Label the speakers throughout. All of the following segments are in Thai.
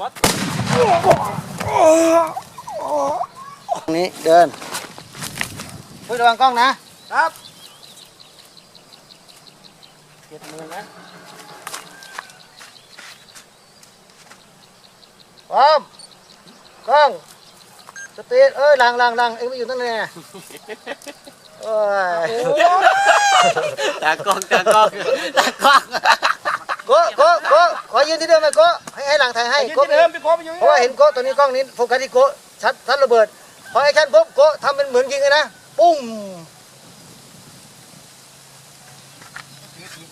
Speaker 1: ตรงนี้เดินพุ้ยระวังกล้องนะ ครับเจ็ดหมื่นนะพร้อมกล้องสปีดเอ้ยหลังหลังหลังเอ็งไม่อยู่ตั้งแต่โอ้ย
Speaker 2: ตากล้องตากล้องตากล้อง
Speaker 1: โกะโกะโกะขอยืนที่เดิมไหมโกะ ให้ให้หลังถ่ายให้โกะเดิมพี่โกะเพราะว่าเห็นโกะตัวนี้กล้องนี้โฟกัสที่โกะชัดชัดระเบิดพอไอ้ชันปุ๊บโกะทำเป็นเหมือนยิงเลยนะปุ้ม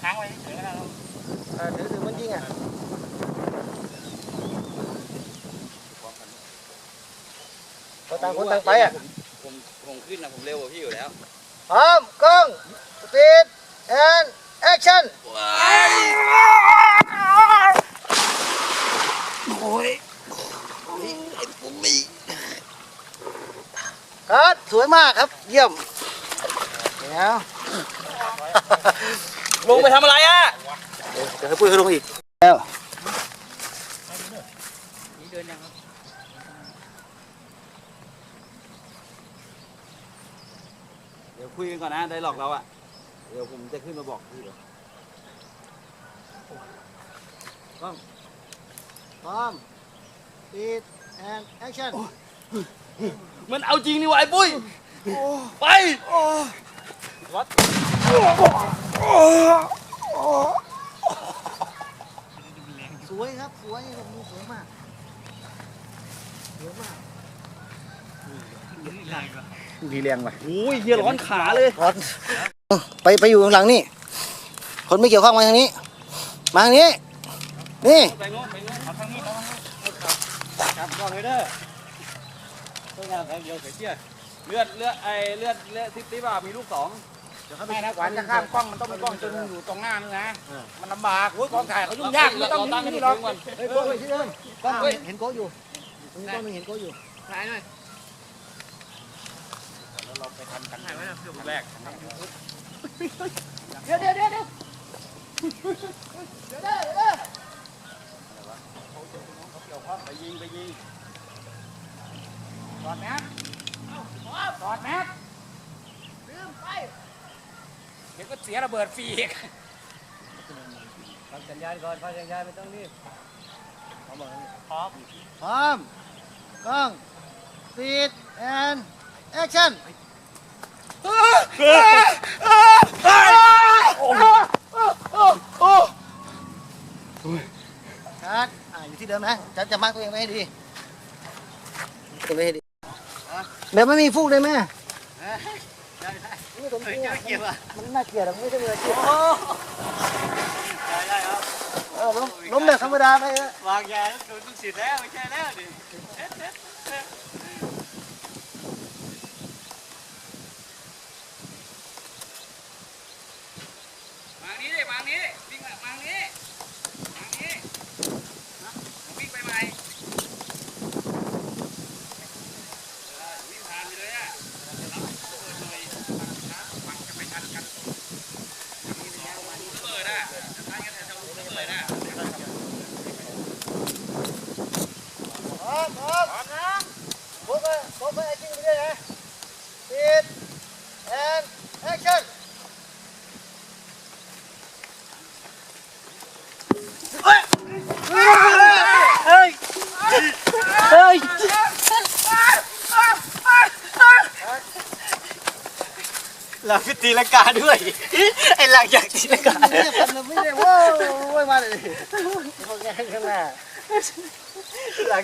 Speaker 2: ค้างไว้เฉยๆนะ
Speaker 1: อ่าถือถือมันยิงอะพอต่างคนต่างไปอะ
Speaker 2: ผมผมขึ้นนะผมเร็วกว่าพี่อยู่แล้ว
Speaker 1: พร้อมกล้องสปีดแอนแอคชั่น
Speaker 2: โอ้ยไอ้ผมมี
Speaker 1: ครับสวยมากครับ เยี่ยมเดี๋ยว
Speaker 2: ลงไปทำอะไรอะ
Speaker 1: เดี๋ยวให้ปุ้ยเขาลงอีกแล้ว
Speaker 2: นี่เดินยังครับเดี๋ยวคุยกันก่อนนะไดหลอกเราอะ เดี๋ยวผมจะขึ้นมาบอกพี่เลย
Speaker 1: พร้อมสปีดแอนแอคชั่น
Speaker 2: มันเอาจริงนี่วะไอ้ปุ้ย ไป
Speaker 1: สวยครับ สวยแบบนี้สวยมากสวยมาก
Speaker 2: ดีแรงว่ะโอ้ยเฮียร้อนขาเลย
Speaker 1: ร้อนไปไปอยู่ข้างหลังนี่ คนไม่เกี่ยวข้องมาทางนี้ มาทางนี้ นี่
Speaker 2: ไปโน้นไปโน้นเอาทางนี้เอาจับก่อนเลยเด้อ ต้องงานแป๊บเดียวเสียเชี่ยเลือดเลือดไอเลือดเลือดทิพย์ทิพย์อะมีลูกสอง
Speaker 3: ไม่นะกว่าจะข้ามกล้องมันต้องมีกล้องจนอยู่ตรงหน้านึงนะมันลำบากโอ้ยกล้องถ่ายเขายุ่งยากไม่ต้อง
Speaker 2: ตั้ง
Speaker 3: นี่
Speaker 2: นี่
Speaker 3: หรอก
Speaker 1: เฮ้ยโก้ไปที่เดิมกล้องเห็นเห็นโก้อยู่ตรงนี้กล้องม่เห็นโก้อยู่
Speaker 3: ถ่ายหน่อย
Speaker 2: ถ่ายไว้นะเพื่อแรก
Speaker 3: เดี๋ยวเดี๋ยวเดี๋ยวเดี๋ยวเดี๋ยวเดี๋ยวเดี๋ยว
Speaker 2: ไปยิงไปยิง
Speaker 3: ถ อดแมสถอดแมสลืมไป เดี๋ยวก็เสียระเบิดฟรีอีก
Speaker 1: ฟังสัญญาณก่อนฟังสัญญาณไม่ต้องรีบ
Speaker 3: พร้อม
Speaker 1: พร้อมกล้องปีดแอนแอคชั่นชัดอ่าอยู่ที่เดิมนะชัดจะมาร์กตัวเองไว้ให้ดีตัวเองให้ดี แบบไม่มีฟูกเลยแม่ไม่สมจริงอะมันน่าเกลียดอะมันไม่ใช่เมืออาชีพ
Speaker 2: ได้ครับ
Speaker 1: เออล้มล้มแบบธรรมดาไปเถอะ
Speaker 2: วางยาแล้วโดนทุกสิทธิ์แล้วไม่ใช่แล้วดิมางนี้ดิมางนี้วิ่งมามานี้
Speaker 1: พร้อมพร้อมพร้อมนะพบไปพบไปไอ้จริงไปด้วยนะปีดแอนแอคชั่น
Speaker 2: เราพิตีลังกาด้วย ไอ้หลังอยากตีลังกา
Speaker 1: ไม่ได้ผมไม่ได้โว้ยโว้ยมาเลยพวกแกข้างหน้า
Speaker 2: หลัง